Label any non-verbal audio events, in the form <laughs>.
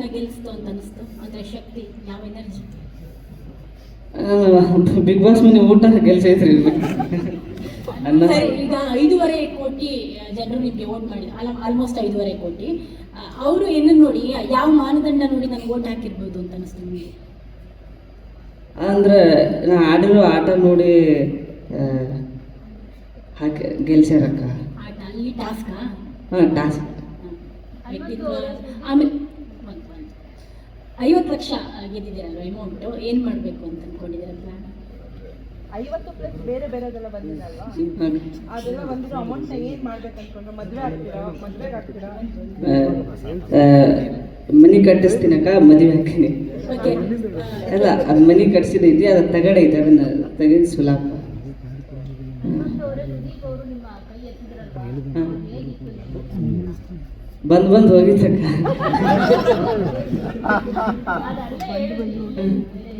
ನಿಮ್ಮನ್ನ ಗೆಲ್ಲಿಸ್ತು ಅಂತ ಅನಿಸ್ತು. ಅಂದ್ರೆ ಶಕ್ತಿ ಯಾವ ಎನರ್ಜಿ ಬಿಗ್ ಬಾಸ್ ಮನೆ ಊಟ ಗೆಲ್ಸೈತ್ರಿ ಈಗ ಐದೂವರೆ ಕೋಟಿ ಜನರು ನಿಮಗೆ ವೋಟ್ ಮಾಡಿದ್ರು ಆಲ್ಮೋಸ್ಟ್ ಐದೂವರೆ ಕೋಟಿ. ಅವರು ಏನು ನೋಡಿ ಯಾವ ಮಾನದಂಡ ನೋಡಿ ನನಗೆ ವೋಟ್ ಹಾಕಿರ್ಬೋದು ಅಂತ ಅನಿಸ್ತು ನಿಮಗೆ? ಅಂದ್ರೆ ನಾ ಆಡಿರೋ ಆಟ ನೋಡಿ ಹಾಕಿ ಗೆಲ್ಸ್ಯಾರಕ್ಕ. ಆಟ ಅಲ್ಲಿ ಟಾಸ್ಕಾ ಹಾಂ ಟಾಸ್ಕ್ ಆಮೇಲೆ. ಐವತ್ತು ಲಕ್ಷ ಗೆದ್ದಿದ್ದೀರಲ್ವ ಅಮೌಂಟು ಏನು ಮಾಡಬೇಕು ಅಂತ ಅಂದ್ಕೊಂಡಿದ್ದೀರ ಪ್ಲಾನ್ ಐವತ್ತು ಪ್ಲಸ್ ಬೇರೆ ಬೇರೆದೆಲ್ಲ ಬಂದಿದಲ್ವಾ? ಅದೆಲ್ಲ ಬಂದಿರೋ ಅಮೌಂಟ್ ಏನ್ ಮಾಡ್ಬೇಕು ಅನ್ಕೊಂಡ್ರೆ ಮದ್ವೆ ಆಗ್ತೀರಾ? ಮದ್ವೆಗೆ ಆಗ್ತೀರಾ? ಮನಿ ಕಟ್ಟಿಸ್ತೀನಕ್ಕ ಮದುವೆ ಹಾಕ್ತೀನಿ ಓಕೆ. ಅಲ್ಲ ಅದು ಮನಿ ಕಟ್ಸಿದೈತಿ ಅದು ಇದೆ ಅದನ್ನ ತೆಗೆದು ಸುಲಾಪ ಬಂದ್ ಬಂದ್ ಹೋಗಿದ್ದಕ್ಕ <laughs>